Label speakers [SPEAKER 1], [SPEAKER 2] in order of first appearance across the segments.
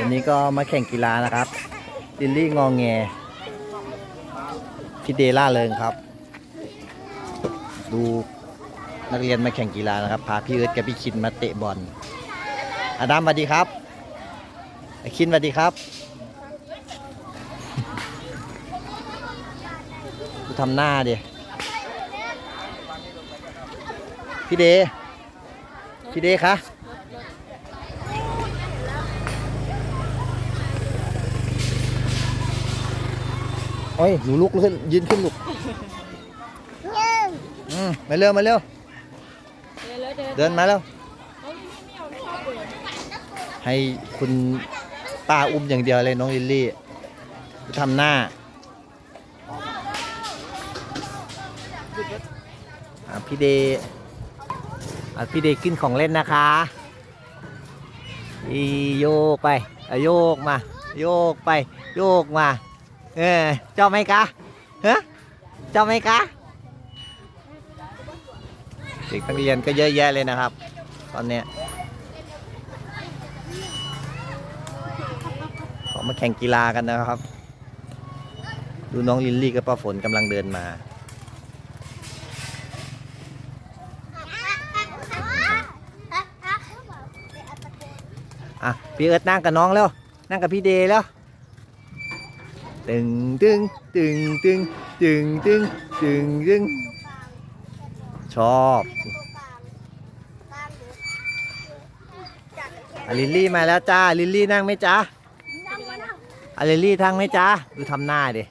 [SPEAKER 1] วันนี้ก็มาแข่งกีฬานะครับลิลลี่งองแงพี่เดล่าเริงครับ ดูนักเรียนมาแข่งกีฬานะครับ พาพี่เอิร์ธกับพี่คินมาเตะบอลอาดัมสวัสดีครับไอคินสวัสดีครับดูทำหน้าดิพี่เดพี่เดคะ โอ้ยหนูลุกขึ้นยืนขึ้นลุกอืมมาเร็วมาเร็วเดินมาแล้ว ให้คุณป้าอุ้มอย่างเดียวเลยน้องลิลลี่ทำหน้าอะพี่เดย์อะพี่เดย์ขึ้นของเล่นนะคะอีโยกไปอะโยกมา โยกไป โยกมา เออเจ้าไหมคะฮะเจ้าไหมคะเด็กนักเรียนก็เยอะแยะเลยนะครับ ตอนเนี้ยเขามาแข่งกีฬากันนะครับ ดูน้องลิลลี่กับป้าฝนกำลังเดินมาอะพี่เอิร์ธนั่งกับน้องแล้ว นั่งกับพี่เดย์แล้ว ตึงตึงตึงตึงตึงตึงตึงตึงชอบอะลิลลี่มาแล้วจ้าลิลลี่นั่งไหมจ้าอะลิลลี่ทั้งไหมจ้าดูทำหน้าดิ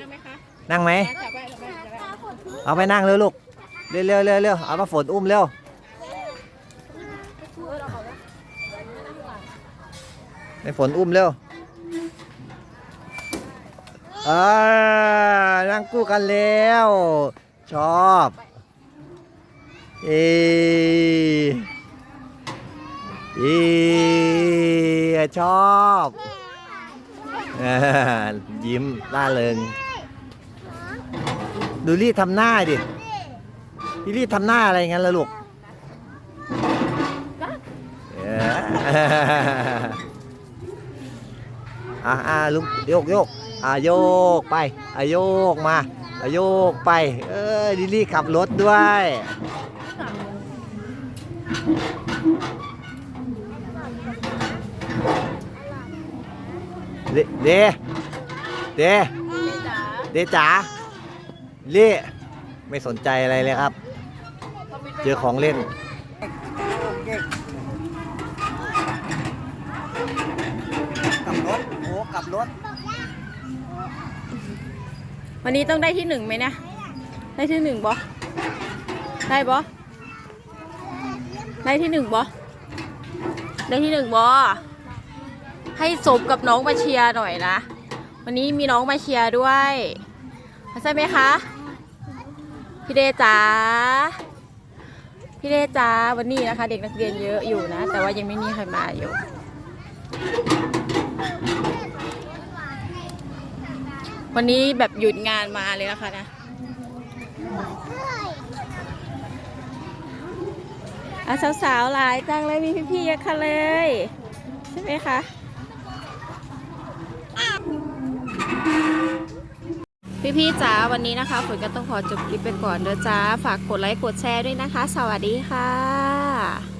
[SPEAKER 2] นั่งไหมคะ
[SPEAKER 1] นั่งไหม
[SPEAKER 2] จับไว้จับไว้จับไว้
[SPEAKER 1] เอาไปนั่งเร็วลูกเร็วเร็วเร็วเร็วเอามาฝนอุ้มเร็วในฝนอุ้มเร็ว อ่านั่งกู้กันแล้ว ชอบ เอเอชอบยิ้มล่าเริงดูรีดทำหน้าดิพี่รีดทำหน้าอะไรงั้นล่ะลูกเอออะอะลุกโยกโยก อะโยกไปอะโยกมาอะโยกไป เออลิลลี่ขับรถด้วย เดเดเดเดจ๋าเล่ไม่สนใจอะไรเลยครับ เจอของเล่นกลับรถโอ้กลับรถ
[SPEAKER 2] วันนี้ต้องได้ที่หนึ่งไหมนะ ได้ที่หนึ่งบอได้บอได้ที่หนึ่งบอได้ที่หนึ่งบอให้สมกับน้องมาเชียร์หน่อยนะ วันนี้มีน้องมาเชียร์ด้วยเข้าใจไหมคะ พี่เดจ๋า พี่เดจ๋าวันนี้นะคะ เด็กนักเรียนเยอะอยู่นะ แต่ว่ายังไม่มีใครมาอยู่ วันนี้แบบหยุดงานมาเลยนะคะนะอะสาวๆหลายจังเลยมีพี่ๆเยอะค่ะเลย ใช่ไหมคะพี่ๆจ๋าวันนี้นะคะฝนก็ต้องขอจบคลิปไปก่อนเด้อจ้า ฝากกดไลค์กดแชร์ด้วยนะคะ สวัสดีค่ะ